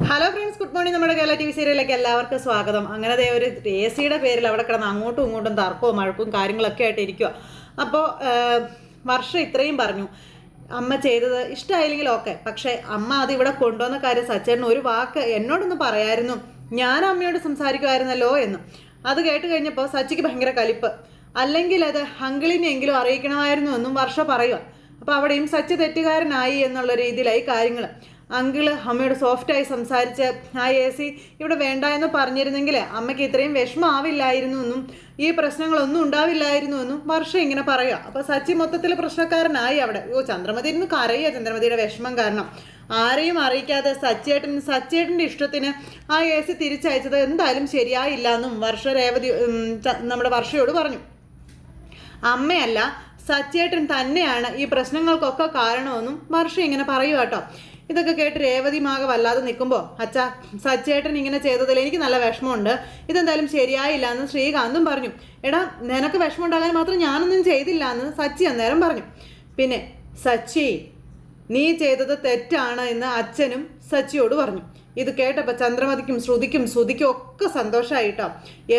Hello friends good morning നമ്മുടെ Kerala T V സീരിയലിലേക്ക് എല്ലാവർക്കും സ്വാഗതം. അങ്ങനെ ദേ ഒരു എ സിയുടെ പേരിൽ അവിടെ കിടന്ന് അങ്ങോട്ടും ഇങ്ങോട്ടും തർക്കവും മഴക്കും കാര്യങ്ങളൊക്കെ ആയിട്ട് ഇരിക്കുക അപ്പോൾ വർഷം ഇത്രയും പറഞ്ഞു. അമ്മ ചെയ്തത് ഇഷ്ടമായില്ലെങ്കിൽ ഓക്കെ. പക്ഷേ അമ്മ അത് ഇവിടെ കൊണ്ടുവന്ന കാര്യം സച്ചേട്ടൻ ഒരു വാക്ക് എന്നോടൊന്ന് പറയായിരുന്നു. ഞാൻ അമ്മയോട് സംസാരിക്കുമായിരുന്നല്ലോ എന്ന്. അത് കേട്ട് കഴിഞ്ഞപ്പോൾ സച്ചിക്ക് ഭയങ്കര കലിപ്പ്. അല്ലെങ്കിൽ അത് ഹങ്കിളിനെങ്കിലും അറിയിക്കണമായിരുന്നു എന്നും വർഷ പറയുക അപ്പോൾ അവിടെയും സച്ച് തെറ്റുകാരനായി എന്നുള്ള രീതിയിലായി കാര്യങ്ങൾ അങ്കിൾ അമ്മയോട് സോഫ്റ്റായി സംസാരിച്ച് ആ എ സി ഇവിടെ വേണ്ട എന്ന് പറഞ്ഞിരുന്നെങ്കിൽ അമ്മയ്ക്ക് ഇത്രയും വിഷമാവില്ലായിരുന്നു എന്നും ഈ പ്രശ്നങ്ങളൊന്നും ഉണ്ടാവില്ലായിരുന്നു എന്നും വർഷം ഇങ്ങനെ പറയുക. അപ്പോൾ സച്ചി മൊത്തത്തിൽ പ്രശ്നക്കാരനായി അവിടെ. ഓ ചന്ദ്രമതി ഇരുന്ന് കരയുക ചന്ദ്രമതിയുടെ വിഷമം കാരണം. ആരെയും അറിയിക്കാതെ സച്ചേട്ടൻ സച്ചേട്ടന്റെ ഇഷ്ടത്തിന് ആ എ സി തിരിച്ചയച്ചത് എന്തായാലും ശരിയായില്ല എന്നും വർഷ രേവതി നമ്മുടെ വർഷയോട് പറഞ്ഞു. അമ്മയല്ല സച്ചേട്ടൻ തന്നെയാണ് ഈ പ്രശ്നങ്ങൾക്കൊക്കെ കാരണമെന്നും വർഷ ഇങ്ങനെ പറയുക കേട്ടോ. ഇതൊക്കെ കേട്ട് രേവതി മാക വല്ലാതെ നിൽക്കുമ്പോൾ അച്ഛാ സച്ചേട്ടൻ ഇങ്ങനെ ചെയ്തതിൽ എനിക്ക് നല്ല വിഷമമുണ്ട്. ഇതെന്തായാലും ശരിയായില്ല എന്ന് ശ്രീകാന്തും പറഞ്ഞു. എടാ നിനക്ക് വിഷമം ഉണ്ടാകാൻ മാത്രം ഞാനൊന്നും ചെയ്തില്ല എന്ന് സച്ചി അന്നേരം പറഞ്ഞു. പിന്നെ സച്ചി നീ ചെയ്തത് തെറ്റാണ് എന്ന് അച്ഛനും സച്ചിയോട് പറഞ്ഞു. ഇത് കേട്ടപ്പോൾ ചന്ദ്രമതിക്കും ശ്രുതിക്കും ശ്രുതിക്കും ഒക്കെ സന്തോഷമായിട്ടോ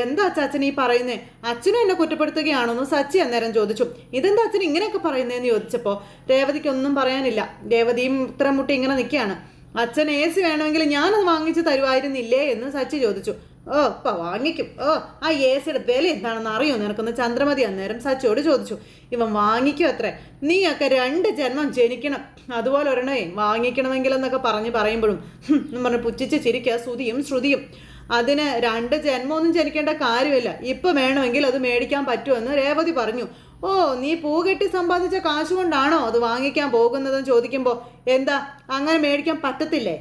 എന്താ അച്ചാച്ചൻ ഈ പറയുന്നേ? അച്ഛനും എന്നെ കുറ്റപ്പെടുത്തുകയാണെന്ന് സച്ചി അന്നേരം ചോദിച്ചു. ഇതെന്താ അച്ഛൻ ഇങ്ങനെയൊക്കെ പറയുന്നതെന്ന് ചോദിച്ചപ്പോൾ രേവതിക്കൊന്നും പറയാനില്ല. രേവതിയും ഇത്രമുട്ടി മുട്ടി ഇങ്ങനെ നിൽക്കുകയാണ്. അച്ഛൻ എ സി വേണമെങ്കിൽ ഞാനത് വാങ്ങിച്ച് തരുമായിരുന്നില്ലേ എന്ന് സച്ചി ചോദിച്ചു. ഓ ഇപ്പൊ വാങ്ങിക്കും. ഓ ആ എ സിയുടെ വില എന്താണെന്ന് അറിയോ? നിനക്കൊന്ന് ചന്ദ്രമതി അന്നേരം സച്ചോട് ചോദിച്ചു. ഇവൻ വാങ്ങിക്കും അത്രേ. നീയൊക്കെ രണ്ട് ജന്മം ജനിക്കണം. അതുപോലെ ഒരെണ്ണേ വാങ്ങിക്കണമെങ്കിലെന്നൊക്കെ പറഞ്ഞ് പറയുമ്പോഴും പറഞ്ഞ് പുച്ഛിച്ച് ചിരിക്കുക ശ്രുതിയും ശ്രുതിയും. അതിന് രണ്ട് ജന്മമൊന്നും ജനിക്കേണ്ട കാര്യമില്ല. ഇപ്പം വേണമെങ്കിൽ അത് മേടിക്കാൻ പറ്റുമെന്ന് രേവതി പറഞ്ഞു. ഓ നീ പൂ കെട്ടി സമ്പാദിച്ച കാശ് കൊണ്ടാണോ അത് വാങ്ങിക്കാൻ പോകുന്നതെന്ന് ചോദിക്കുമ്പോൾ എന്താ അങ്ങനെ മേടിക്കാൻ പറ്റത്തില്ലേ?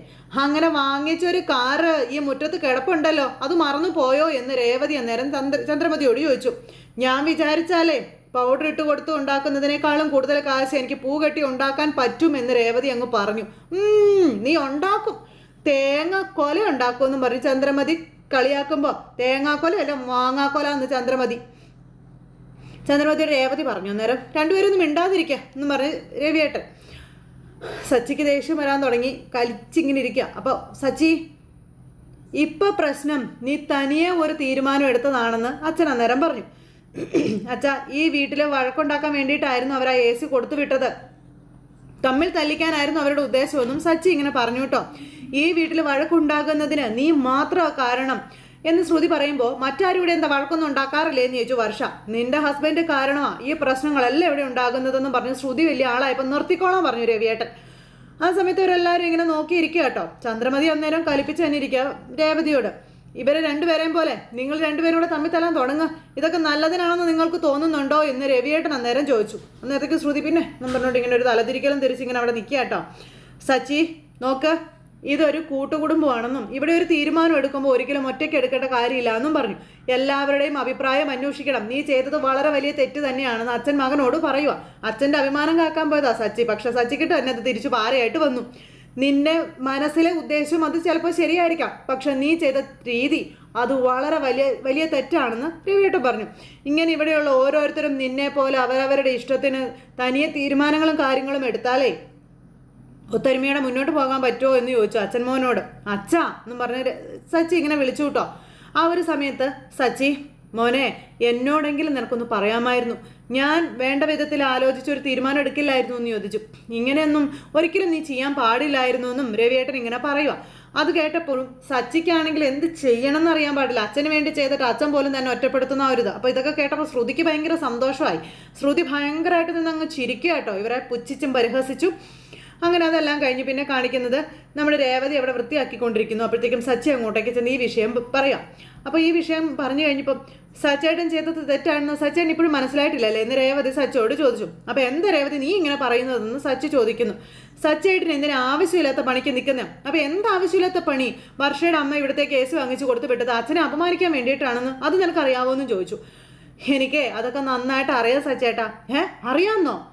അങ്ങനെ വാങ്ങിച്ചൊരു കാറ് ഈ മുറ്റത്ത് കിടപ്പുണ്ടല്ലോ അത് മറന്നു പോയോ? എന്ന് രേവതി അന്നേരം ചന്ദ്ര ചന്ദ്രമതിയോട് ചോദിച്ചു. ഞാൻ വിചാരിച്ചാലേ പൗഡർ ഇട്ട് കൊടുത്ത് ഉണ്ടാക്കുന്നതിനേക്കാളും കൂടുതൽ കാശ് എനിക്ക് പൂ കെട്ടി ഉണ്ടാക്കാൻ പറ്റുമെന്ന് രേവതി അങ്ങ് പറഞ്ഞു. നീ ഉണ്ടാക്കും. തേങ്ങ കൊല ഉണ്ടാക്കുമെന്ന് പറഞ്ഞു ചന്ദ്രമതി കളിയാക്കുമ്പോൾ തേങ്ങാക്കൊല അല്ല മാങ്ങാക്കൊല എന്ന് ചന്ദ്രമതി ചന്ദ്രമതിയുടെ രേവതി പറഞ്ഞു അന്നേരം രണ്ടുപേരും ഒന്നും മിണ്ടാതിരിക്കുക എന്നും പറഞ്ഞ് രവിയേട്ടൻ. സച്ചിക്ക് ദേഷ്യം വരാൻ തുടങ്ങി കലിച്ചിങ്ങനെ ഇരിക്കുക അപ്പോൾ സച്ചി ഇപ്പൊ പ്രശ്നം നീ തനിയെ ഒരു തീരുമാനം എടുത്തതാണെന്ന് അച്ഛൻ അന്നേരം പറഞ്ഞു. അച്ഛ ഈ വീട്ടിൽ വഴക്കുണ്ടാക്കാൻ വേണ്ടിയിട്ടായിരുന്നു അവർ ആ എ സി കൊടുത്തു വിട്ടത്. തമ്മിൽ തല്ലിക്കാനായിരുന്നു അവരുടെ ഉദ്ദേശമെന്നും സച്ചി ഇങ്ങനെ പറഞ്ഞു കേട്ടോ. ഈ വീട്ടിൽ വഴക്കുണ്ടാകുന്നതിന് നീ മാത്രമാണ് കാരണം എന്ന് ശ്രുതി പറയുമ്പോൾ മറ്റാരും എന്താ വഴക്കൊന്നും ഉണ്ടാക്കാറില്ലേ എന്ന് ചോദിച്ചു വർഷ. നിന്റെ ഹസ്ബൻഡ് കാരണമാ ഈ പ്രശ്നങ്ങളെല്ലാം ഇവിടെ ഉണ്ടാകുന്നതെന്നും പറഞ്ഞു ശ്രുതി വലിയ ആളായപ്പോൾ നിർത്തിക്കോളാൻ പറഞ്ഞു രവിയേട്ടൻ. ആ സമയത്ത് ഇവരെല്ലാവരും ഇങ്ങനെ നോക്കിയിരിക്കുക കേട്ടോ. ചന്ദ്രമതി അന്നേരം കലിപ്പിച്ച് തന്നെ ഇരിക്കുക രേവതിയോട്. ഇവരെ രണ്ടുപേരെയും പോലെ നിങ്ങൾ രണ്ടുപേരും കൂടെ തമ്മിൽ തല്ലാൻ തുടങ്ങുക. ഇതൊക്കെ നല്ലതിനാണെന്ന് നിങ്ങൾക്ക് തോന്നുന്നുണ്ടോ എന്ന് രവിയേട്ടൻ അന്നേരം ചോദിച്ചു. അന്നേരത്തേക്ക് ശ്രുതി പിന്നെ എന്നും പറഞ്ഞുകൊണ്ട് ഇങ്ങനെ ഒരു തലതിരിക്കലും തിരിച്ച് ഇങ്ങനെ അവിടെ നിൽക്കുക കേട്ടോ. സച്ചി നോക്ക് ഇതൊരു കൂട്ടുകുടുംബമാണെന്നും ഇവിടെ ഒരു തീരുമാനം എടുക്കുമ്പോൾ ഒരിക്കലും ഒറ്റയ്ക്ക് എടുക്കേണ്ട കാര്യമില്ല എന്നും പറഞ്ഞു. എല്ലാവരുടെയും അഭിപ്രായം അന്വേഷിക്കണം. നീ ചെയ്തത് വളരെ വലിയ തെറ്റ് തന്നെയാണെന്ന് അച്ഛൻ മകനോട് പറയുക അച്ഛന്റെ അഭിമാനം കാക്കാൻ പോയതാ സച്ചി. പക്ഷെ സച്ചിക്കിട്ട് തന്നെ അത് തിരിച്ചു പാരയായിട്ട് വന്നു. നിന്റെ മനസ്സിലെ ഉദ്ദേശം അത് ചിലപ്പോൾ ശരിയായിരിക്കാം. പക്ഷെ നീ ചെയ്ത രീതി അത് വളരെ വലിയ വലിയ തെറ്റാണെന്ന് രവിയേട്ടൻ പറഞ്ഞു. ഇങ്ങനെ ഇവിടെയുള്ള ഓരോരുത്തരും നിന്നെ പോലെ അവരവരുടെ ഇഷ്ടത്തിന് തനിയെ തീരുമാനങ്ങളും കാര്യങ്ങളും എടുത്താലേ ഒത്തൊരുമയോടെ മുന്നോട്ട് പോകാൻ പറ്റുമോ എന്ന് ചോദിച്ചു അച്ഛൻ മോനോട് അച്ഛാ എന്നും പറഞ്ഞ് സച്ചി ഇങ്ങനെ വിളിച്ചു കേട്ടോ. ആ ഒരു സമയത്ത് സച്ചി മോനെ എന്നോടെങ്കിലും നിനക്കൊന്ന് പറയാമായിരുന്നു. ഞാൻ വേണ്ട വിധത്തിൽ ആലോചിച്ച് ഒരു തീരുമാനം എടുക്കില്ലായിരുന്നു എന്ന് ചോദിച്ചു. ഇങ്ങനെയൊന്നും ഒരിക്കലും നീ ചെയ്യാൻ പാടില്ലായിരുന്നു എന്നും രവിയേട്ടൻ ഇങ്ങനെ പറയുക അത് കേട്ടപ്പോഴും സച്ചിക്കാണെങ്കിൽ എന്ത് ചെയ്യണം എന്ന് അറിയാൻ പാടില്ല. അച്ഛന് വേണ്ടി ചെയ്തിട്ട് അച്ഛൻ പോലും തന്നെ ഒറ്റപ്പെടുത്തുന്ന ഒരു ഇത്. അപ്പോൾ ഇതൊക്കെ കേട്ടപ്പോൾ ശ്രുതിക്ക് ഭയങ്കര സന്തോഷമായി. ശ്രുതി ഭയങ്കരമായിട്ട് നിന്ന് അങ്ങ് ചിരിക്കുക കേട്ടോ. ഇവരെ പുച്ഛിച്ചും പരിഹസിച്ചും. അങ്ങനെ അതെല്ലാം കഴിഞ്ഞ് പിന്നെ കാണിക്കുന്നത് നമ്മൾ രേവതി അവിടെ വൃത്തിയാക്കിക്കൊണ്ടിരിക്കുന്നു. അപ്പോഴത്തേക്കും സച്ചി അങ്ങോട്ടേക്ക് ചെന്ന് ഈ വിഷയം പറയാം. അപ്പോൾ ഈ വിഷയം പറഞ്ഞു കഴിഞ്ഞപ്പം സച്ചേട്ടൻ ചെയ്തത് തെറ്റാണെന്ന് സച്ചേട്ടൻ ഇപ്പോഴും മനസ്സിലായിട്ടില്ലല്ലേ? എന്ന് രേവതി സച്ചോട് ചോദിച്ചു. അപ്പോൾ എന്താ രേവതി നീ ഇങ്ങനെ പറയുന്നതെന്ന് സച്ചി ചോദിക്കുന്നു. സച്ചേട്ടൻ എന്തിനാ ആവശ്യമില്ലാത്ത പണിക്ക് നിൽക്കുന്നത് അപ്പോൾ എന്ത് ആവശ്യമില്ലാത്ത പണി? വർഷയുടെ അമ്മ ഇവിടുത്തെ കേസ് വാങ്ങിച്ചു കൊടുത്തു വിട്ടത് അച്ഛനെ അപമാനിക്കാൻ വേണ്ടിയിട്ടാണെന്ന് അത് നിനക്കറിയാവോ എന്നും ചോദിച്ചു. എനിക്ക് അതൊക്കെ നന്നായിട്ട് അറിയാം സച്ചേട്ടാ. ഏ? അറിയാമെന്നോ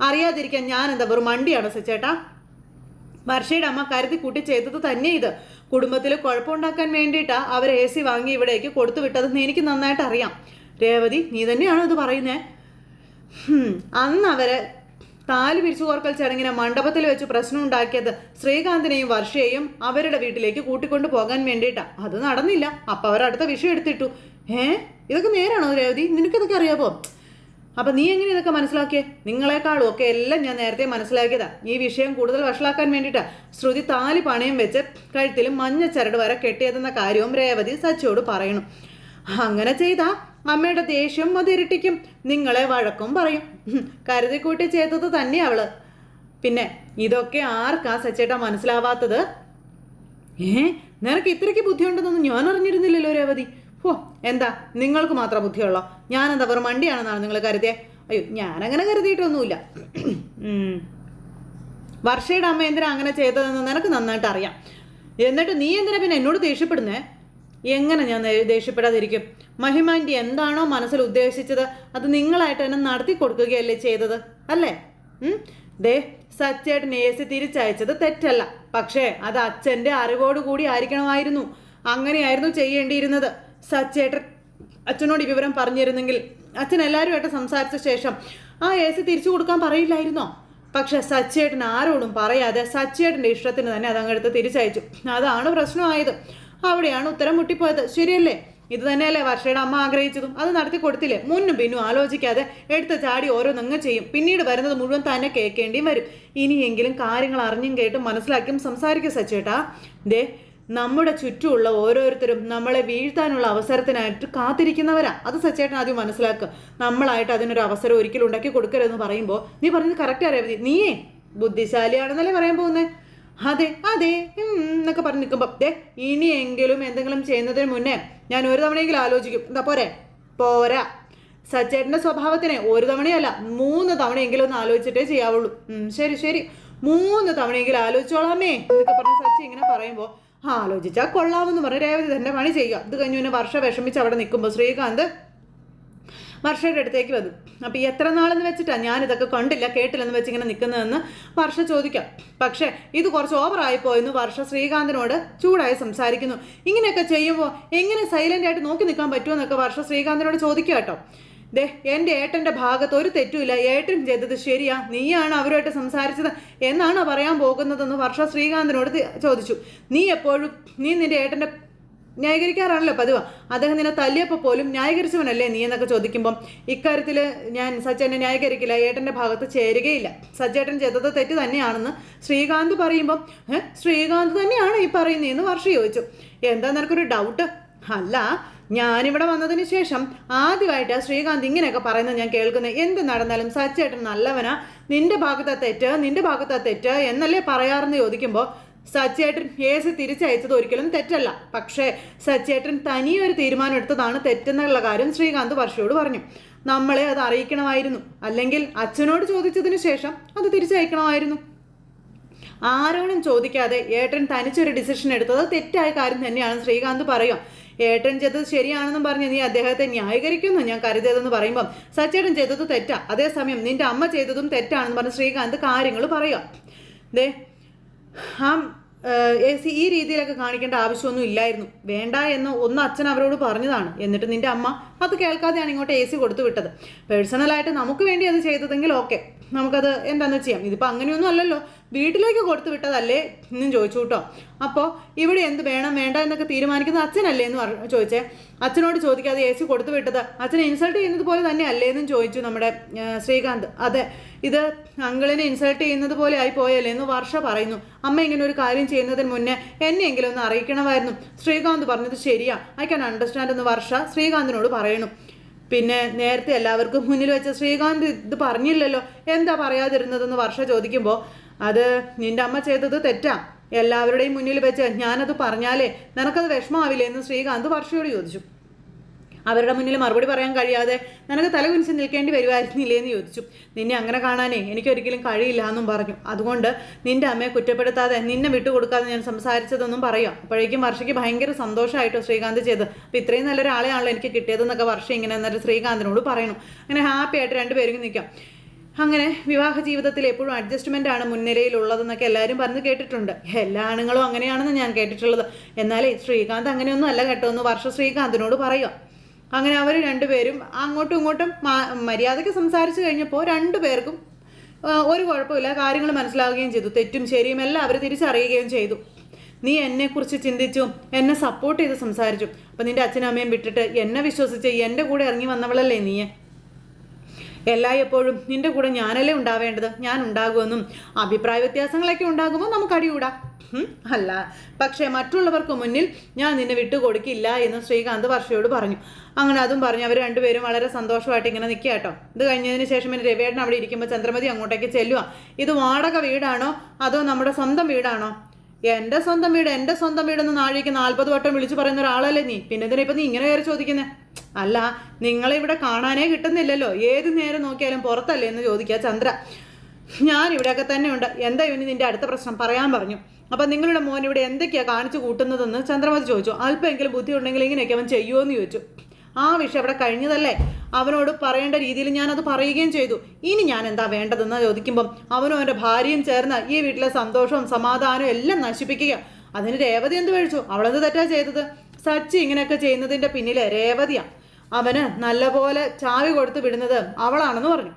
അറിയാതിരിക്കാൻ ഞാൻ എന്താ വെറും മണ്ടിയാണോ സച്ചേട്ടാ? വർഷയുടെ അമ്മ കരുതി കൂട്ടി ചെയ്തത് തന്നെ ഇത്. കുടുംബത്തിൽ കുഴപ്പമുണ്ടാക്കാൻ വേണ്ടിയിട്ടാ അവർ എ സി വാങ്ങി ഇവിടേക്ക് കൊടുത്തു വിട്ടതെന്ന് എനിക്ക് നന്നായിട്ട് അറിയാം. രേവതി നീ തന്നെയാണോ ഇത് പറയുന്നത് അന്ന് അവരെ താലി പിരിച്ചു കോർക്കൽ ചടങ്ങിന് മണ്ഡപത്തിൽ വെച്ച് പ്രശ്നം ഉണ്ടാക്കിയത് ശ്രീകാന്തിനെയും വർഷയെയും അവരുടെ വീട്ടിലേക്ക് കൂട്ടിക്കൊണ്ടു പോകാൻ വേണ്ടിയിട്ടാ. അത് നടന്നില്ല. അപ്പൊ അവർ അടുത്ത വിഷയം എടുത്തിട്ടു. ഏ? ഇതൊക്കെ നേരാണോ രേവതി? നിനക്കിതൊക്കെ അറിയാമോ അപ്പൊ നീ എങ്ങനെ ഇതൊക്കെ മനസ്സിലാക്കിയേ? നിങ്ങളെക്കാളും ഒക്കെ എല്ലാം ഞാൻ നേരത്തെ മനസ്സിലാക്കിയതാ. ഈ വിഷയം കൂടുതൽ വഷളാക്കാൻ വേണ്ടിയിട്ടാ. ശ്രുതി താലി പണയം വെച്ച് കഴുത്തിലും മഞ്ഞ ചരട് വരെ കെട്ടിയതെന്ന കാര്യവും രേവതി സച്ചിയോട് പറയണം. അങ്ങനെ ചെയ്താ അമ്മയുടെ ദേഷ്യം അത് ഇരട്ടിക്കും. നിങ്ങളെ വഴക്കും പറയും. കരുതിക്കൂട്ടി ചെയ്തത് തന്നെ അവൾ. പിന്നെ ഇതൊക്കെ ആർക്കാ സച്ചേട്ടാ മനസ്സിലാവാത്തത്? ഏ? നിനക്ക് ഇത്രയ്ക്ക് ബുദ്ധിയുണ്ടെന്നൊന്നും ഞാൻ അറിഞ്ഞിരുന്നില്ലല്ലോ രേവതി. ഓ എന്താ? നിങ്ങൾക്ക് മാത്രം ബുദ്ധിയുള്ളോ? ഞാനെന്താ വെറും മണ്ടിയാണെന്നാണ് നിങ്ങൾ കരുതിയേ? അയ്യോ ഞാനങ്ങനെ കരുതിയിട്ടൊന്നുമില്ല. വർഷയുടെ അമ്മ എന്തിനാ അങ്ങനെ ചെയ്തതെന്ന് നിനക്ക് നന്നായിട്ട് അറിയാം. എന്നിട്ട് നീ എന്തിനാ പിന്നെ എന്നോട് ദേഷ്യപ്പെടുന്നേ? എങ്ങനെ ഞാൻ ദേഷ്യപ്പെടാതിരിക്കും? മഹിമാന്റെ എന്താണോ മനസ്സിൽ ഉദ്ദേശിച്ചത് അത് നിങ്ങളായിട്ട് എന്നെ നടത്തി കൊടുക്കുകയല്ലേ ചെയ്തത് അല്ലേ? ദേ സച്ചേട്ടൻ എ സി തിരിച്ചയച്ചത് തെറ്റല്ല. പക്ഷേ അത് അച്ഛന്റെ അറിവോടുകൂടി ആയിരിക്കണമായിരുന്നു. അങ്ങനെയായിരുന്നു ചെയ്യേണ്ടിയിരുന്നത്. സച്ചേട്ടൻ അച്ഛനോട് ഈ വിവരം പറഞ്ഞിരുന്നെങ്കിൽ അച്ഛൻ എല്ലാവരുമായിട്ട് സംസാരിച്ച ശേഷം ആ എ സി തിരിച്ചു കൊടുക്കാൻ പറയില്ലായിരുന്നോ? പക്ഷെ സച്ചേട്ടൻ ആരോടും പറയാതെ സച്ചേട്ടന്റെ ഇഷ്ടത്തിന് തന്നെ അത് അങ്ങെടുത്ത് തിരിച്ചയച്ചു. അതാണ് പ്രശ്നമായത്. അവിടെയാണ് ഉത്തരം മുട്ടിപ്പോയത്. ശരിയല്ലേ? ഇത് തന്നെയല്ലേ വർഷയുടെ അമ്മ ആഗ്രഹിച്ചതും? അത് നടത്തി കൊടുത്തില്ലേ? മുന്നും പിന്നും ആലോചിക്കാതെ എടുത്ത ചാടി ഓരോന്നങ്ങ് ചെയ്യും. പിന്നീട് വരുന്നത് മുഴുവൻ തന്നെ കേൾക്കേണ്ടിയും വരും. ഇനിയെങ്കിലും കാര്യങ്ങൾ അറിഞ്ഞും കേട്ടും മനസ്സിലാക്കിയും സംസാരിക്കും സച്ചേട്ടാ. ദേ നമ്മുടെ ചുറ്റുമുള്ള ഓരോരുത്തരും നമ്മളെ വീഴ്ത്താനുള്ള അവസരത്തിനായിട്ട് കാത്തിരിക്കുന്നവരാ. അത് സച്ചേട്ടൻ ആദ്യം മനസ്സിലാക്കുക നമ്മളായിട്ട് അതിനൊരു അവസരം ഒരിക്കലും ഉണ്ടാക്കി കൊടുക്കരുതെന്ന് പറയുമ്പോൾ നീ പറഞ്ഞത് കറക്റ്റ് അറിയാം നീയേ ബുദ്ധിശാലിയാണെന്നല്ലേ പറയാൻ പോകുന്നേ? അതെ അതെ എന്നൊക്കെ പറഞ്ഞ് നിൽക്കുമ്പോൾ ദേ ഇനിയെങ്കിലും എന്തെങ്കിലും ചെയ്യുന്നതിന് മുന്നേ ഞാൻ ഒരു തവണയെങ്കിലും ആലോചിക്കും. എന്താ പോരെ? പോരാ. സച്ചേട്ടന്റെ സ്വഭാവത്തിനെ ഒരു തവണയല്ല മൂന്ന് തവണയെങ്കിലും ഒന്ന് ആലോചിച്ചിട്ടേ ചെയ്യാവുള്ളൂ. ശരി ശരി. മൂന്ന് തവണയെങ്കിലും ആലോചിച്ചോളാമേ എന്നൊക്കെ പറഞ്ഞ് സച്ചി ഇങ്ങനെ പറയുമ്പോൾ ആലോചിച്ചാൽ കൊള്ളാമെന്ന് പറഞ്ഞ് രേവതി തന്നെ പണി ചെയ്യുക. അത് കഴിഞ്ഞു പിന്നെ വർഷ വിഷമിച്ച് അവിടെ നിൽക്കുമ്പോൾ ശ്രീകാന്ത് വർഷയുടെ അടുത്തേക്ക് വന്നു. അപ്പോൾ എത്ര നാളെന്ന് വെച്ചിട്ടാണ് ഞാനിതൊക്കെ കണ്ടില്ല കേട്ടില്ലെന്ന് വെച്ച് ഇങ്ങനെ നിൽക്കുന്നതെന്ന് വർഷ ചോദിക്കാം. പക്ഷേ ഇത് കുറച്ച് ഓവറായിപ്പോയെന്ന് വർഷ ശ്രീകാന്തിനോട് ചൂടായി സംസാരിക്കുന്നു. ഇങ്ങനെയൊക്കെ ചെയ്യുമ്പോൾ എങ്ങനെ സൈലന്റ് ആയിട്ട് നോക്കി നിൽക്കാൻ പറ്റുമെന്നൊക്കെ വർഷ ശ്രീകാന്തിനോട് ചോദിക്കുക കേട്ടോ. ദേ എന്റെ ഏട്ടന്റെ ഭാഗത്ത് ഒരു തെറ്റുമില്ല. ഏട്ടൻ ചെയ്തത് ശരിയാ. നീയാണ് അവരുമായിട്ട് സംസാരിച്ചത് എന്നാണ് പറയാൻ പോകുന്നതെന്ന് വർഷ ശ്രീകാന്തിനോട് ചോദിച്ചു. നീ എപ്പോഴും നീ നിന്റെ ഏട്ടന്റെ ന്യായീകരിക്കാറാണല്ലോ പതിവ്. അദ്ദേഹം നിന്നെ തല്ലിയപ്പോൾ പോലും ന്യായീകരിച്ചവനല്ലേ നീ എന്നൊക്കെ ചോദിക്കുമ്പം ഇക്കാര്യത്തിൽ ഞാൻ സച്ചേട്ടനെ ന്യായീകരിക്കില്ല. ഏട്ടന്റെ ഭാഗത്ത് ചേരുകയില്ല. സച്ചേട്ടൻ ചെയ്തത് തെറ്റ് തന്നെയാണെന്ന് ശ്രീകാന്ത് പറയുമ്പം "ഏ, ശ്രീകാന്ത് തന്നെയാണ് ഈ പറയുന്നതെന്ന് വർഷ ചോദിച്ചു. എന്താ നിനക്കൊരു ഡൗട്ട് അല്ല ഞാനിവിടെ വന്നതിന് ശേഷം ആദ്യമായിട്ട് ശ്രീകാന്ത് ഇങ്ങനെയൊക്കെ പറയുന്നത് ഞാൻ കേൾക്കുന്നത് എന്ത് നടന്നാലും സച്ചേട്ടൻ നല്ലവനാ. നിന്റെ ഭാഗത്തെ തെറ്റ് നിന്റെ ഭാഗത്തെ തെറ്റ് എന്നല്ലേ പറയാറെന്ന് ചോദിക്കുമ്പോൾ സച്ചേട്ടൻ കേസ് തിരിച്ചയച്ചത് ഒരിക്കലും തെറ്റല്ല. പക്ഷേ സച്ചേട്ടൻ തനിയൊരു തീരുമാനം എടുത്തതാണ് തെറ്റെന്നുള്ള കാര്യം ശ്രീകാന്ത് വർഷയോട് പറഞ്ഞു. നമ്മളെ അത് അറിയിക്കണമായിരുന്നു. അല്ലെങ്കിൽ അച്ഛനോട് ചോദിച്ചതിന് ശേഷം അത് തിരിച്ചയക്കണമായിരുന്നു. ആരോടും ചോദിക്കാതെ ഏട്ടൻ തനിച്ചൊരു ഡിസിഷൻ എടുത്തത് തെറ്റായ കാര്യം തന്നെയാണ് ശ്രീകാന്ത് പറയുക. ഏട്ടൻ ചെയ്തത് ശരിയാണെന്നും പറഞ്ഞ് നീ അദ്ദേഹത്തെ ന്യായീകരിക്കുന്നു? ഞാൻ കരുതിയതെന്ന് പറയുമ്പം സച്ചേട്ടൻ ചെയ്തത് തെറ്റാ. അതേസമയം നിന്റെ അമ്മ ചെയ്തതും തെറ്റാണെന്ന് പറഞ്ഞ് ശ്രീകാന്ത് കാര്യങ്ങൾ പറയുക. ദേ ആ ഏസി ഈ രീതിയിലൊക്കെ കാണിക്കേണ്ട ആവശ്യമൊന്നും ഇല്ലായിരുന്നു. വേണ്ട എന്ന് ഒന്ന് അച്ഛൻ അവരോട് പറഞ്ഞതാണ്. എന്നിട്ട് നിന്റെ അമ്മ അത് കേൾക്കാതെയാണ് ഇങ്ങോട്ട് എ സി കൊടുത്തു വിട്ടത്. പേഴ്സണലായിട്ട് നമുക്ക് വേണ്ടി അത് ചെയ്തതെങ്കിൽ ഓക്കെ. നമുക്കത് എന്താണെന്ന് ചെയ്യാം. ഇതിപ്പോൾ അങ്ങനെയൊന്നും അല്ലല്ലോ. വീട്ടിലേക്ക് കൊടുത്തു വിട്ടതല്ലേ എന്നും ചോദിച്ചു കേട്ടോ. അപ്പോൾ ഇവിടെ എന്ത് വേണം വേണ്ട എന്നൊക്കെ തീരുമാനിക്കുന്നത് അച്ഛനല്ലേ എന്ന് പറഞ്ഞു ചോദിച്ചേ. അച്ഛനോട് ചോദിക്കാതെ സി കൊടുത്തു വിട്ടത് അച്ഛനെ ഇൻസൾട്ട് ചെയ്യുന്നത് പോലെ തന്നെ അല്ലേ എന്നും ചോദിച്ചു നമ്മുടെ ശ്രീകാന്ത്. അതെ ഇത് അങ്കിളിനെ ഇൻസൾട്ട് ചെയ്യുന്നത് പോലെ ആയി പോയല്ലേ എന്ന് വർഷ പറയുന്നു. അമ്മ ഇങ്ങനെ ഒരു കാര്യം ചെയ്യുന്നതിന് മുന്നേ എന്നെയെങ്കിലും ഒന്ന് അറിയിക്കണമായിരുന്നു. ശ്രീകാന്ത് പറഞ്ഞത് ശരിയാ. ഐ ക്യാൻ അണ്ടർസ്റ്റാൻഡ് എന്ന് വർഷ ശ്രീകാന്തിനോട് പറയണു പിന്നെ നേരത്തെ എല്ലാവർക്കും മുന്നിൽ വെച്ച ശ്രീകാന്ത് ഇത് പറഞ്ഞില്ലല്ലോ. എന്താ പറയാതിരുന്നതെന്ന് വർഷ ചോദിക്കുമ്പോൾ അത് നിന്റെ അമ്മ ചെയ്തത് തെറ്റാ. എല്ലാവരുടെയും മുന്നിൽ വെച്ച് ഞാനത് പറഞ്ഞാലേ നിനക്കത് വിഷമാവില്ലേ എന്ന് ശ്രീകാന്ത് വർഷയോട് ചോദിച്ചു. അവരുടെ മുന്നിൽ മറുപടി പറയാൻ കഴിയാതെ നിനക്ക് തലകുനിച്ച് നിൽക്കേണ്ടി വരുമായിരുന്നില്ലേ എന്ന് ചോദിച്ചു. നിന്നെ അങ്ങനെ കാണാനേ എനിക്കൊരിക്കലും കഴിയില്ല എന്നും പറഞ്ഞു. അതുകൊണ്ട് നിന്റെ അമ്മയെ കുറ്റപ്പെടുത്താതെ നിന്നെ വിട്ടുകൊടുക്കാതെ ഞാൻ സംസാരിച്ചതെന്നും പറയാം അപ്പോഴേക്കും വർഷയ്ക്ക് ഭയങ്കര സന്തോഷമായിട്ടോ ശ്രീകാന്ത് ചെയ്ത് അപ്പം ഇത്രയും നല്ലൊരാളെയാണല്ലോ എനിക്ക് കിട്ടിയതെന്നൊക്കെ വർഷം ഇങ്ങനെ എന്നിട്ട് ശ്രീകാന്തിനോട് പറയണം അങ്ങനെ ഹാപ്പി ആയിട്ട് രണ്ടുപേരും നിൽക്കാം. അങ്ങനെ വിവാഹ ജീവിതത്തിൽ എപ്പോഴും അഡ്ജസ്റ്റ്മെന്റ് ആണ് മുൻനിരയിലുള്ളതെന്നൊക്കെ എല്ലാവരും പറഞ്ഞ് കേട്ടിട്ടുണ്ട്. എല്ലാ ആണുങ്ങളും അങ്ങനെയാണെന്ന് ഞാൻ കേട്ടിട്ടുള്ളത്. എന്നാലേ ശ്രീകാന്ത് അങ്ങനെയൊന്നും അല്ല കേട്ടോ എന്ന് വർഷ ശ്രീകാന്തിനോട് പറയുക. അങ്ങനെ അവർ രണ്ടുപേരും അങ്ങോട്ടും ഇങ്ങോട്ടും മര്യാദയ്ക്ക് സംസാരിച്ചു കഴിഞ്ഞപ്പോൾ രണ്ടുപേർക്കും ഒരു കുഴപ്പമില്ല. കാര്യങ്ങൾ മനസ്സിലാവുകയും ചെയ്തു. തെറ്റും ശരിയും എല്ലാം അവർ തിരിച്ചറിയുകയും ചെയ്തു. നീ എന്നെക്കുറിച്ച് ചിന്തിച്ചു. എന്നെ സപ്പോർട്ട് ചെയ്ത് സംസാരിച്ചു. അപ്പം നിന്റെ അച്ഛനും അമ്മയും വിട്ടിട്ട് എന്നെ വിശ്വസിച്ച് എന്റെ കൂടെ ഇറങ്ങി വന്നവളല്ലേ നീ എല്ലായ്പ്പോഴും നിന്റെ കൂടെ ഞാനല്ലേ ഉണ്ടാവേണ്ടത്? ഞാൻ ഉണ്ടാകുമെന്നും അഭിപ്രായ വ്യത്യാസങ്ങളൊക്കെ ഉണ്ടാകുമ്പോൾ നമുക്ക് അടിയൂടാം. അല്ല പക്ഷേ മറ്റുള്ളവർക്ക് മുന്നിൽ ഞാൻ നിന്നെ വിട്ടുകൊടുക്കില്ല എന്ന് ശ്രീകാന്ത് വർഷയോട് പറഞ്ഞു. അങ്ങനെ അതും പറഞ്ഞു. അവർ രണ്ടുപേരും വളരെ സന്തോഷമായിട്ട് ഇങ്ങനെ നിൽക്കുക കേട്ടോ. ഇത് കഴിഞ്ഞതിന് ശേഷം പിന്നെ രവിയേട്ടൻ അവിടെ ഇരിക്കുമ്പോൾ ചന്ദ്രമതി അങ്ങോട്ടേക്ക് ചെല്ലുക ഇത് വാടക വീടാണോ? അതോ നമ്മുടെ സ്വന്തം വീടാണോ? എന്റെ സ്വന്തം വീട് എന്റെ സ്വന്തം വീടെന്ന് നാഴിക്ക് നാൽപ്പത് വട്ടം വിളിച്ചു പറയുന്ന ഒരാളല്ലേ നീ? പിന്നെ ഇതിനെ ഇപ്പം നീ ഇങ്ങനെ കയറി ചോദിക്കുന്നേ? അല്ല നിങ്ങളിവിടെ കാണാനേ കിട്ടുന്നില്ലല്ലോ. ഏത് നേരം നോക്കിയാലും പുറത്തല്ലേ എന്ന് ചോദിക്കുക ചന്ദ്ര. ഞാൻ ഇവിടെയൊക്കെ തന്നെ ഉണ്ട്. എന്താ ഇവന് നിന്റെ അടുത്ത പ്രശ്നം? പറയാൻ പറഞ്ഞു. അപ്പം നിങ്ങളുടെ മോൻ ഇവിടെ എന്തൊക്കെയാണ് കാണിച്ചു കൂട്ടുന്നതെന്ന് ചന്ദ്രമതി ചോദിച്ചു. അല്പമെങ്കിലും ബുദ്ധി ഉണ്ടെങ്കിൽ ഇങ്ങനെയൊക്കെ അവൻ ചെയ്യുമോ എന്ന് ചോദിച്ചു. ആ വിഷയം അവിടെ കഴിഞ്ഞതല്ലേ? അവനോട് പറയേണ്ട രീതിയിൽ ഞാനത് പറയുകയും ചെയ്തു. ഇനി ഞാൻ എന്താ വേണ്ടതെന്ന് ചോദിക്കുമ്പം അവനും അവന്റെ ഭാര്യയും ചേർന്ന് ഈ വീട്ടിലെ സന്തോഷവും സമാധാനവും എല്ലാം നശിപ്പിക്കുക അതിന് രേവതി എന്ത് കഴിച്ചു അവളെന്ത് തെറ്റാ ചെയ്തത്? സച്ചി ഇങ്ങനെയൊക്കെ ചെയ്യുന്നതിന്റെ പിന്നിൽ രേവതിയാണ് അവന് നല്ലപോലെ ചാവി കൊടുത്ത് വിടുന്നത് അവളാണെന്ന് പറഞ്ഞു.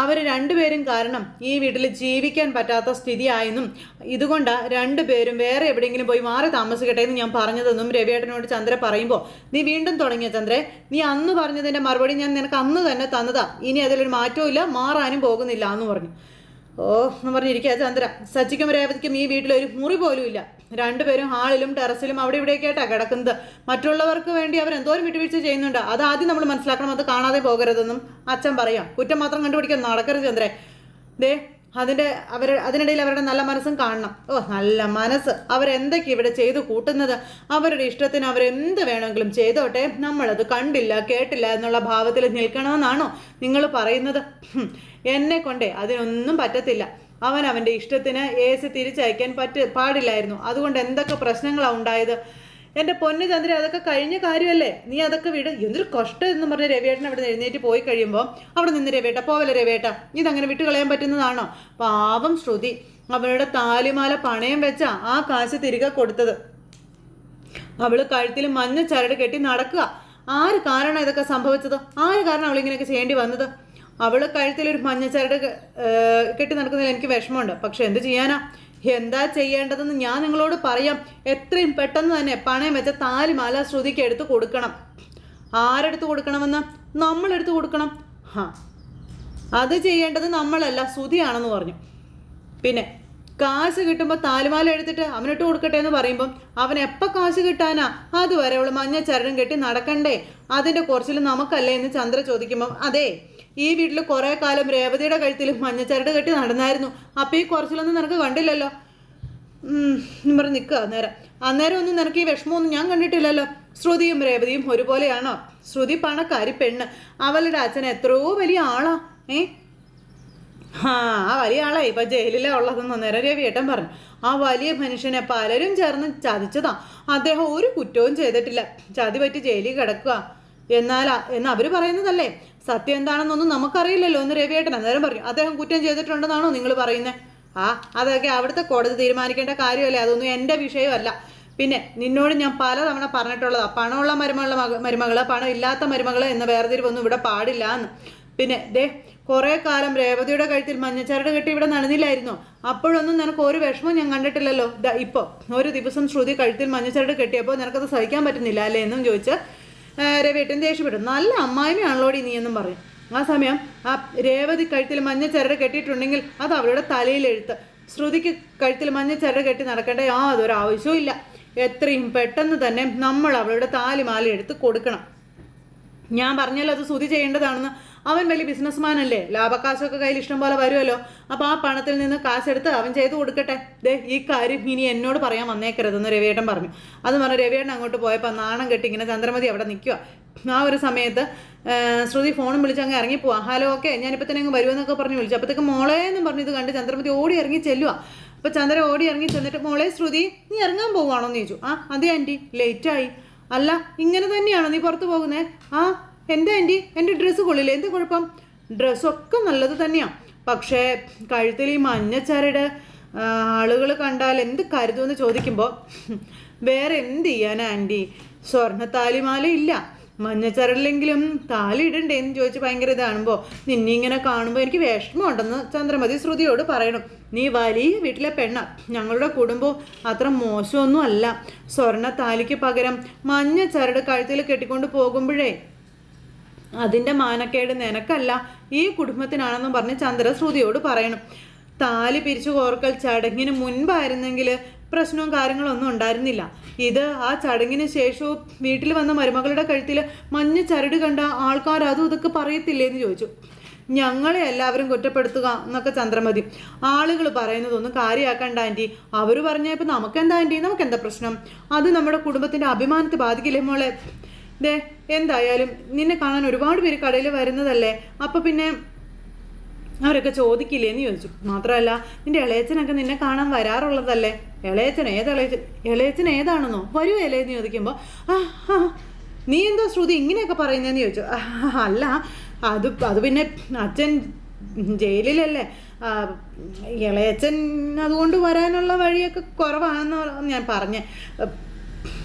അവർ രണ്ടുപേരും കാരണം ഈ വീട്ടിൽ ജീവിക്കാൻ പറ്റാത്ത സ്ഥിതിയായെന്നും ഇതുകൊണ്ട് രണ്ടുപേരും വേറെ എവിടെയെങ്കിലും പോയി മാറി താമസിക്കട്ടെ എന്ന് ഞാൻ പറഞ്ഞതെന്നും രവിയേട്ടനോട് ചന്ദ്ര പറയുമ്പോൾ നീ വീണ്ടും തുടങ്ങിയ ചന്ദ്രേ നീ അന്ന് പറഞ്ഞതിന്റെ മറുപടി ഞാൻ നിനക്ക് അന്ന് തന്നെ തന്നതാ. ഇനി അതിലൊരു മാറ്റവും ഇല്ല മാറാനും പോകുന്നില്ല എന്ന് പറഞ്ഞു. ഓ എന്ന് പറഞ്ഞിരിക്കുക ചന്ദ്ര. സച്ചിക്കും രേവതിക്കും ഈ വീട്ടിൽ ഒരു മുറി പോലും ഇല്ല രണ്ടുപേരും ഹാളിലും ടെറസിലും അവിടെ ഇവിടെയൊക്കെ ആയിട്ടാണ് കിടക്കുന്നത്. മറ്റുള്ളവർക്ക് വേണ്ടി അവർ എന്തോരം വിട്ടുവീഴ്ച ചെയ്യുന്നുണ്ട്? അത് ആദ്യം നമ്മൾ മനസ്സിലാക്കണം അത് കാണാതെ പോകരുതെന്നും അച്ഛൻ പറയാം. കുറ്റം മാത്രം കണ്ടുപിടിക്കാൻ നടക്കരുത് ചന്ദ്രേ. ദേ അതിന്റെ അവർ അതിനിടയിൽ അവരുടെ നല്ല മനസ്സും കാണണം. ഓ നല്ല മനസ്സ്. അവരെന്തൊക്കെ ഇവിടെ ചെയ്തു കൂട്ടുന്നത്? അവരുടെ ഇഷ്ടത്തിന് അവരെന്ത് വേണമെങ്കിലും ചെയ്തോട്ടെ. നമ്മളത് കണ്ടില്ല കേട്ടില്ല എന്നുള്ള ഭാവത്തിൽ നിൽക്കണമെന്നാണോ നിങ്ങൾ പറയുന്നത്? എന്നെ കൊണ്ടേ അതിനൊന്നും പറ്റത്തില്ല. അവൻ അവന്റെ ഇഷ്ടത്തിന് എ സി തിരിച്ചയക്കാൻ പറ്റ പാടില്ലായിരുന്നു. അതുകൊണ്ട് എന്തൊക്കെ പ്രശ്നങ്ങളാണ് ഉണ്ടായത്? എന്റെ പൊന്ന് ചന്ദ്ര അതൊക്കെ കഴിഞ്ഞ കാര്യമല്ലേ? നീ അതൊക്കെ വിട്. എന്തൊരു കഷ്ടം എന്ന് പറഞ്ഞ രവിയേട്ടൻ അവിടെ എഴുന്നേറ്റ് പോയി കഴിയുമ്പോൾ അവിടെ നിന്ന് രവിയേട്ട പോവല്ലേ രവിയേട്ട? ഇതങ്ങനെ വിട്ട് കളയാൻ പറ്റുന്നതാണോ? പാവം ശ്രുതി അവളുടെ താലിമാല പണയം വെച്ച ആ കാശ് തിരികെ കൊടുത്തത്. അവൾ കഴുത്തിൽ മഞ്ഞ ചരട് കെട്ടി നടക്കുക. ആര് കാരണം ഇതൊക്കെ സംഭവിച്ചത്? ആര് കാരണം അവളിങ്ങനെയൊക്കെ ചെയ്യേണ്ടി വന്നത്? അവൾ കഴുത്തിൽ ഒരു മഞ്ഞ ചരട് കെട്ടി നടക്കുന്നതിൽ എനിക്ക് വിഷമമുണ്ട്. പക്ഷെ എന്ത് ചെയ്യാനാ? എന്താ ചെയ്യേണ്ടതെന്ന് ഞാൻ നിങ്ങളോട് പറയാം. എത്രയും പെട്ടെന്ന് തന്നെ പണയം വെച്ച താലിമാല ശ്രുതിക്ക് എടുത്ത് കൊടുക്കണം. ആരെടുത്ത് കൊടുക്കണമെന്ന്? നമ്മളെടുത്ത് കൊടുക്കണം. ഹാ. അത് ചെയ്യേണ്ടത് നമ്മളല്ല ശ്രുതിയാണെന്ന് പറഞ്ഞു. പിന്നെ കാശ് കിട്ടുമ്പോൾ താലിമാല എടുത്തിട്ട് അവനിട്ട് കൊടുക്കട്ടെ എന്ന് പറയുമ്പം അവൻ എപ്പോൾ കാശ് കിട്ടാനാ? അതുവരെ അവൾ മഞ്ഞ ചരടും കെട്ടി നടക്കണ്ടേ? അതിന്റെ കുറച്ചിൽ നമുക്കല്ലേ എന്ന് ചന്ദ്ര ചോദിക്കുമ്പം അതെ ഈ വീട്ടിൽ കുറേ കാലം രേവതിയുടെ കഴുത്തിൽ മഞ്ഞച്ചരട് കെട്ടി നടന്നായിരുന്നു. അപ്പോൾ ഈ കുറച്ചിലൊന്നും നിനക്ക് കണ്ടില്ലല്ലോ? പറഞ്ഞ് നിൽക്കുക അന്നേരം. അന്നേരം ഒന്നും നിനക്ക് ഈ വിഷമമൊന്നും ഞാൻ കണ്ടിട്ടില്ലല്ലോ? ശ്രുതിയും രേവതിയും ഒരുപോലെയാണോ? ശ്രുതി പണക്കാരി പെണ്ണ്. അവളുടെ അച്ഛൻ എത്രയോ വലിയ ആളാ. ഏ? ആ ആ വലിയ ആളായി ഇപ്പൊ ജയിലിലാ ഉള്ളതെന്ന് അന്നേരം രവിയേട്ടൻ പറഞ്ഞു. ആ വലിയ മനുഷ്യനെ പലരും ചേർന്ന് ചതിച്ചതാ. അദ്ദേഹം ഒരു കുറ്റവും ചെയ്തിട്ടില്ല. ചതി പറ്റി ജയിലിൽ കിടക്കുക. എന്നാൽ എന്ന് അവർ പറയുന്നതല്ലേ? സത്യം എന്താണെന്നൊന്നും നമുക്കറിയില്ലല്ലോ എന്ന് രവിയേട്ടൻ അന്നേരം പറഞ്ഞു. അദ്ദേഹം കുറ്റം ചെയ്തിട്ടുണ്ടെന്നാണോ നിങ്ങൾ പറയുന്നത് ആ അതൊക്കെ അവിടുത്തെ കോടതി തീരുമാനിക്കേണ്ട കാര്യമല്ലേ? അതൊന്നും എന്റെ വിഷയമല്ല. പിന്നെ നിന്നോട് ഞാൻ പലതവണ പറഞ്ഞിട്ടുള്ളതാ പണമുള്ള മരുമകളുടെ മക മരുമകൾ പണം ഇല്ലാത്ത മരുമകൾ എന്ന വേർതിരിവൊന്നും ഇവിടെ പാടില്ല എന്ന്. പിന്നെ ദേ കുറേ കാലം രേവതിയുടെ കഴുത്തിൽ മഞ്ഞച്ചരട് കെട്ടി ഇവിടെ നടന്നില്ലായിരുന്നു അപ്പോഴൊന്നും നിനക്ക് ഒരു വിഷമം ഞാൻ കണ്ടിട്ടില്ലല്ലോ. ഇപ്പോൾ ഒരു ദിവസം ശ്രുതി കഴുത്തിൽ മഞ്ഞച്ചരട് കെട്ടിയപ്പോൾ നിനക്കത് സഹിക്കാൻ പറ്റുന്നില്ല അല്ലേ എന്നും ചോദിച്ച് ആ, രവിയേട്ടൻ ദേഷ്യപ്പെട്ടു? നല്ല അമ്മായിമയാണല്ലോടി നീ എന്നും പറയും. ആ സമയം ആ രേവതി കഴുത്തിൽ മഞ്ഞ കെട്ടിയിട്ടുണ്ടെങ്കിൽ അത് അവളുടെ തലയിൽ എഴുത്ത് ശ്രുതിക്ക് കഴുത്തിൽ മഞ്ഞ കെട്ടി നടക്കേണ്ട യാതൊരു ആവശ്യവും ഇല്ല എത്രയും പെട്ടെന്ന് തന്നെ നമ്മൾ അവളുടെ താലിമാല എടുത്ത് കൊടുക്കണം. ഞാൻ പറഞ്ഞല്ലോ അത് സ്തുതി ചെയ്യേണ്ടതാണെന്ന്. അവൻ വലിയ ബിസിനസ്മാൻ അല്ലേ? ലാഭക്കാശൊക്കെ കയ്യിൽ ഇഷ്ടം പോലെ വരുമല്ലോ. അപ്പോൾ ആ പണത്തിൽ നിന്ന് കാശെടുത്ത് അവൻ ചെയ്ത് കൊടുക്കട്ടെ. ദേ ഈ കാര്യം ഇനി എന്നോട് പറയാൻ വന്നേക്കരുതെന്ന് രവിയേട്ടൻ പറഞ്ഞു. അത് പറഞ്ഞു രവിയേട്ടൻ അങ്ങോട്ട് പോയപ്പോൾ നാണം കെട്ടി ഇങ്ങനെ ചന്ദ്രമതി അവിടെ നിൽക്കുക ആ ഒരു സമയത്ത് ശ്രുതി ഫോണും വിളിച്ച് അങ്ങ് ഇറങ്ങിപ്പോവാ ഹലോ ഓക്കെ ഞാനിപ്പോൾ തന്നെ അങ്ങ് വരുമെന്നൊക്കെ പറഞ്ഞ് വിളിച്ചു. അപ്പോഴത്തേക്ക് മോളെ എന്നും പറഞ്ഞു ഇത് കണ്ട് ചന്ദ്രമതി ഓടി ഇറങ്ങി ചെല്ലുക അപ്പോൾ ചന്ദ്ര ഓടി ഇറങ്ങി ചെന്നിട്ട് മോളെ ശ്രുതി നീ ഇറങ്ങാൻ പോവുകയാണോ എന്ന് ചോദിച്ചു. ആ അതെ ആന്റി ലേറ്റായി. അല്ല ഇങ്ങനെ തന്നെയാണോ നീ പുറത്തു പോകുന്നേ? ആ എന്താ ആന്റി എന്റെ ഡ്രസ്സ് കൊള്ളില്ലേ? എന്ത് കുഴപ്പം? ഡ്രസ്സൊക്കെ നല്ലത് തന്നെയാണ് പക്ഷേ കഴുത്തിൽ ഈ മഞ്ഞച്ചരട് ആളുകൾ കണ്ടാൽ എന്ത് കരുതുമെന്ന് ചോദിക്കുമ്പോൾ വേറെ എന്ത് ചെയ്യാനാ ആന്റി? സ്വർണത്താലിമാല ഇല്ല. മഞ്ഞച്ചരടിലെങ്കിലും താലി ഇടണ്ടേ എന്ന് ചോദിച്ച് ഭയങ്കര ഇതാണുമ്പോൾ നിന്നെ ഇങ്ങനെ കാണുമ്പോൾ എനിക്ക് വിഷമമുണ്ടെന്ന് ചന്ദ്രമതി ശ്രുതിയോട് പറയണം. നീ വലിയ വീട്ടിലെ പെണ്ണ. ഞങ്ങളുടെ കുടുംബം അത്ര മോശമൊന്നും അല്ല. സ്വർണ താലിക്ക് പകരം മഞ്ഞ ചരട് കഴുത്തിൽ കെട്ടിക്കൊണ്ട് പോകുമ്പോഴേ അതിന്റെ മാനക്കേട് നിനക്കല്ല. ഈ കുടുംബത്തിനാണെന്നും പറഞ്ഞ് ചന്ദ്ര ശ്രുതിയോട് പറയണം. താലി പിരിച്ചു കോർക്കൽ ചടങ്ങിന് മുൻപായിരുന്നെങ്കിൽ പ്രശ്നവും കാര്യങ്ങളൊന്നും ഉണ്ടായിരുന്നില്ല. ഇത് ആ ചടങ്ങിന് ശേഷവും വീട്ടിൽ വന്ന മരുമകളുടെ കഴുത്തിൽ മഞ്ഞ ചരട് കണ്ട ആൾക്കാർ അതും ഇതൊക്കെ പറയത്തില്ലേ എന്ന് ചോദിച്ചു. ഞങ്ങളെ എല്ലാവരും കുറ്റപ്പെടുത്തുക എന്നൊക്കെ ചന്ദ്രമതി. ആളുകൾ പറയുന്നതൊന്നും കാര്യമാക്കണ്ട ആന്റി അവർ പറഞ്ഞപ്പോൾ നമുക്കെന്താ ആന്റി നമുക്കെന്താ പ്രശ്നം? അത് നമ്മുടെ കുടുംബത്തിന്റെ അഭിമാനത്തെ ബാധിക്കില്ലേ മോളെ? ദേ എന്തായാലും നിന്നെ കാണാൻ ഒരുപാട് പേര് കടയിൽ വരുന്നതല്ലേ? അപ്പം പിന്നെ അവരൊക്കെ ചോദിക്കില്ലേ എന്ന് ചോദിച്ചു. മാത്രമല്ല നിന്റെ ഇളയച്ചനൊക്കെ നിന്നെ കാണാൻ വരാറുള്ളതല്ലേ? ഇളയച്ചൻ ഏത് ഇളയച്ചൻ ഇളയച്ചൻ ഏതാണെന്നോ? വരൂ ഇലയെന്ന് ചോദിക്കുമ്പോൾ നീ എന്തോ ശ്രുതി ഇങ്ങനെയൊക്കെ പറയുന്നതെന്ന് ചോദിച്ചു. അല്ല അത് അത് പിന്നെ അച്ഛൻ ജയിലിലല്ലേ. ഇളയച്ചൻ അതുകൊണ്ട് വരാനുള്ള വഴിയൊക്കെ കുറവാണെന്ന് ഞാൻ പറഞ്ഞേ.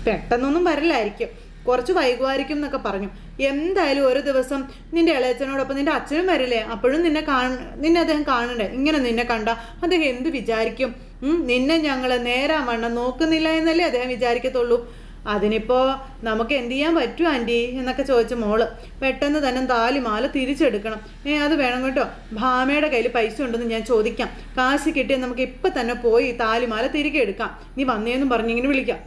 പെട്ടെന്നൊന്നും വരില്ലായിരിക്കും. കുറച്ച് വൈകുമായിരിക്കും എന്നൊക്കെ പറഞ്ഞു. എന്തായാലും ഒരു ദിവസം നിന്റെ ഇളയച്ചനോടൊപ്പം നിന്റെ അച്ഛനും വരില്ലേ? അപ്പോഴും നിന്നെ കാണ നിന്നെ അദ്ദേഹം കാണണ്ടേ? ഇങ്ങനെ നിന്നെ കണ്ട അദ്ദേഹം എന്ത് വിചാരിക്കും? നിന്നെ ഞങ്ങൾ നേരാൻ വണ്ണം നോക്കുന്നില്ല എന്നല്ലേ അദ്ദേഹം വിചാരിക്കത്തുള്ളൂ. അതിനിപ്പോ നമുക്ക് എന്ത് ചെയ്യാൻ പറ്റും ആന്റി എന്നൊക്കെ ചോദിച്ച മോൾ. പെട്ടെന്ന് തന്നെ താലിമാല തിരിച്ചെടുക്കണം. ഏ അത് വേണം കേട്ടോ. ഭാമയുടെ കയ്യിൽ പൈസ ഉണ്ടെന്ന് ഞാൻ ചോദിക്കാം. കാശ് കിട്ടിയാൽ നമുക്ക് ഇപ്പം തന്നെ പോയി താലിമാല തിരികെ എടുക്കാം. നീ വന്നേന്നും പറഞ്ഞിങ്ങനെ വിളിക്കാം.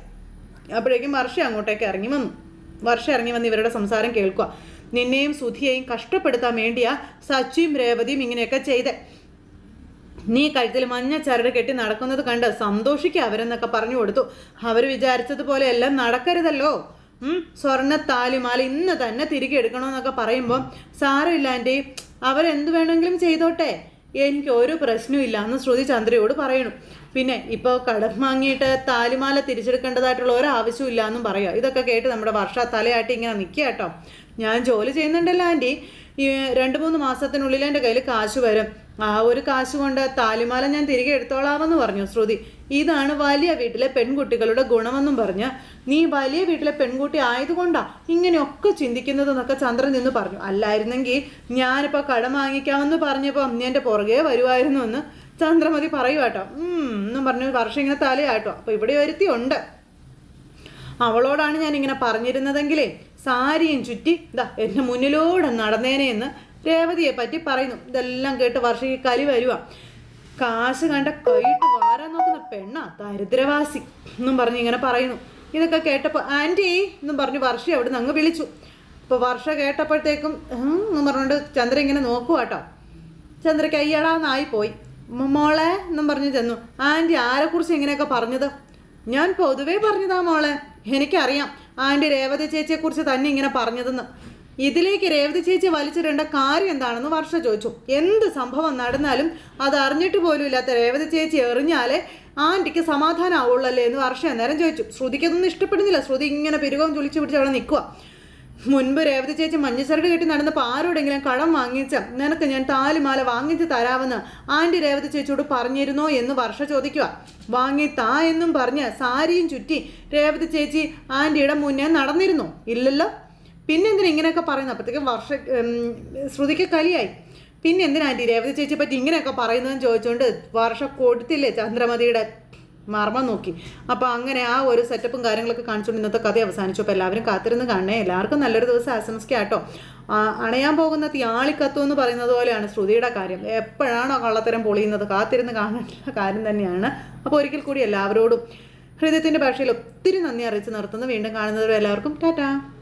അപ്പോഴേക്കും വർഷ അങ്ങോട്ടേക്ക് ഇറങ്ങി വന്നു. വർഷ ഇറങ്ങി വന്ന് ഇവരുടെ സംസാരം കേൾക്കുക. നിന്നെയും സുധിയെയും കഷ്ടപ്പെടുത്താൻ വേണ്ടിയാ സച്ചിയും രേവതിയും ഇങ്ങനെയൊക്കെ ചെയ്തേ. നീ കഴുത്തിൽ മഞ്ഞ ചരട് കെട്ടി നടക്കുന്നത് കണ്ട് സന്തോഷിക്കുക അവരെന്നൊക്കെ പറഞ്ഞു കൊടുത്തു. അവർ വിചാരിച്ചതുപോലെ എല്ലാം നടക്കരുതല്ലോ. സ്വർണ താലിമാല ഇന്ന് തന്നെ തിരികെ എടുക്കണമെന്നൊക്കെ പറയുമ്പോൾ സാരമില്ല ആന്റി അവരെന്ത് വേണമെങ്കിലും ചെയ്തോട്ടെ. എനിക്ക് ഒരു പ്രശ്നവും എന്ന് ശ്രുതി ചന്ദ്രയോട് പറയണു. പിന്നെ ഇപ്പോൾ കടം വാങ്ങിയിട്ട് താലിമാല തിരിച്ചെടുക്കേണ്ടതായിട്ടുള്ള ഒരാവശ്യവും ഇല്ല എന്നും പറയുക ഇതൊക്കെ കേട്ട് നമ്മുടെ വർഷ തലയാട്ടി ഇങ്ങനെ നിൽക്കുക കേട്ടോ. ഞാൻ ജോലി ചെയ്യുന്നുണ്ടല്ലോ ആന്റി ഈ രണ്ട് മൂന്ന് മാസത്തിനുള്ളിൽ എന്റെ കയ്യിൽ കാശ് വരും. ആ ഒരു കാശ് കൊണ്ട് താലിമാല ഞാൻ തിരികെ എടുത്തോളാമെന്ന് പറഞ്ഞു ശ്രുതി. ഇതാണ് വലിയ വീട്ടിലെ പെൺകുട്ടികളുടെ ഗുണമെന്നും പറഞ്ഞ് നീ വലിയ വീട്ടിലെ പെൺകുട്ടി ആയതുകൊണ്ടാ ഇങ്ങനെയൊക്കെ ചിന്തിക്കുന്നതെന്നൊക്കെ ചന്ദ്രൻ നിന്ന് പറഞ്ഞു. അല്ലായിരുന്നെങ്കിൽ ഞാനിപ്പോൾ കടം വാങ്ങിക്കാമെന്ന് പറഞ്ഞപ്പോൾ എന്റെ പുറകെ വരുമായിരുന്നു എന്ന് ചന്ദ്രമതി പറയുവാട്ടോ എന്നും പറഞ്ഞു വർഷം ഇങ്ങനെ തലയാട്ടോ. അപ്പോൾ ഇവിടെ ഒരുത്തി ഉണ്ട്. അവളോടാണ് ഞാൻ ഇങ്ങനെ പറഞ്ഞിരുന്നതെങ്കിലേ സാരിയും ചുറ്റി ഇതാ എന്റെ മുന്നിലൂടെ നടന്നേനെ എന്ന് രേവതിയെ പറ്റി പറയുന്നു. ഇതെല്ലാം കേട്ട് വർഷയ്ക്ക് കലി വരുക കാശ് കണ്ട കൈയിട്ട് വാരാൻ നോക്കുന്ന പെണ്ണാ ദാരിദ്രവാസി എന്നും പറഞ്ഞ് ഇങ്ങനെ പറയുന്നു. ഇതൊക്കെ കേട്ടപ്പോൾ ആന്റി എന്നും പറഞ്ഞു വർഷ അവിടെ നിന്ന് അങ്ങ് വിളിച്ചു. അപ്പോൾ വർഷ കേട്ടപ്പോഴത്തേക്കും എന്നും പറഞ്ഞുകൊണ്ട് ചന്ദ്ര ഇങ്ങനെ നോക്കുവാട്ടോ. ചന്ദ്രയ്ക്ക് അയ്യടാന്നായി പോയി. "മ- മോളെ എന്നും പറഞ്ഞു ചെന്നു. ആന്റി ആരെക്കുറിച്ച് ഇങ്ങനെയൊക്കെ പറഞ്ഞത്? ഞാൻ പൊതുവേ പറഞ്ഞതാ മോളെ. എനിക്കറിയാം ആന്റി രേവതി ചേച്ചിയെക്കുറിച്ച് തന്നെ ഇങ്ങനെ പറഞ്ഞതെന്ന്. ഇതിലേക്ക് രേവതി ചേച്ചി വലിച്ചിടേണ്ട കാര്യം എന്താണെന്ന് വർഷ ചോദിച്ചു. എന്ത് സംഭവം നടന്നാലും അത് അറിഞ്ഞിട്ട് പോലും ഇല്ലാത്ത രേവതി ചേച്ചി എറിഞ്ഞാലേ ആന്റിക്ക് സമാധാനമാവുള്ളല്ലേ എന്ന് വർഷ അന്നേരം ചോദിച്ചു. ശ്രുതിക്കതൊന്നും ഇഷ്ടപ്പെടുന്നില്ല. ശ്രുതി ഇങ്ങനെ പെരുകം ചുളിച്ചു പിടിച്ച് അവിടെ നിൽക്കുക മുൻപ് രേവതി ചേച്ചി മഞ്ഞച്ചരട് കെട്ടി നടന്നപ്പോൾ ആരോടെങ്കിലും കളം വാങ്ങിച്ച നിനക്ക് ഞാൻ താലിമാല വാങ്ങിച്ച് തരാമെന്ന് ആന്റി രേവതി ചേച്ചിയോട് പറഞ്ഞിരുന്നോ എന്ന് വർഷ ചോദിക്കുക വാങ്ങി താ എന്നും പറഞ്ഞ് സാരിയും ചുറ്റി രേവതി ചേച്ചി ആന്റിയുടെ മുന്നേ നടന്നിരുന്നു. ഇല്ലല്ലോ? പിന്നെ എന്തിനാ ഇങ്ങനെയൊക്കെ പറയുന്നത് അപ്പോഴത്തേക്കും വർഷ ശ്രുതിക്ക് കലിയായി. പിന്നെ എന്തിനാ ആന്റി രേവതി ചേച്ചിയെ പറ്റി ഇങ്ങനെയൊക്കെ പറയുന്നതെന്ന് ചോദിച്ചുകൊണ്ട് വർഷ കൊടുത്തില്ലേ ചന്ദ്രമതിയുടെ മർമ്മം നോക്കി. അപ്പോൾ അങ്ങനെ ആ ഒരു സെറ്റപ്പും കാര്യങ്ങളൊക്കെ കാണിച്ചുകൊണ്ട് ഇന്നത്തെ കഥ അവസാനിച്ചു. അപ്പോൾ എല്ലാവരും കാത്തിരുന്ന് കാണണേ. എല്ലാവർക്കും നല്ലൊരു ദിവസം ആശംസിക്കാം കേട്ടോ. അണയാൻ പോകുന്ന തിയാളിക്കത്തു എന്ന് പറയുന്നത് പോലെയാണ് ശ്രുതിയുടെ കാര്യം. എപ്പോഴാണോ കള്ളത്തരം പൊളിയുന്നത്? കാത്തിരുന്ന് കാണേണ്ട കാര്യം തന്നെയാണ്. അപ്പോൾ ഒരിക്കൽ കൂടി എല്ലാവരോടും ഹൃദയത്തിന്റെ ഭാഷയിൽ ഒത്തിരി നന്ദി അറിയിച്ച് നിർത്തുന്നു. വീണ്ടും കാണുന്നവരും എല്ലാവർക്കും ടാറ്റാ.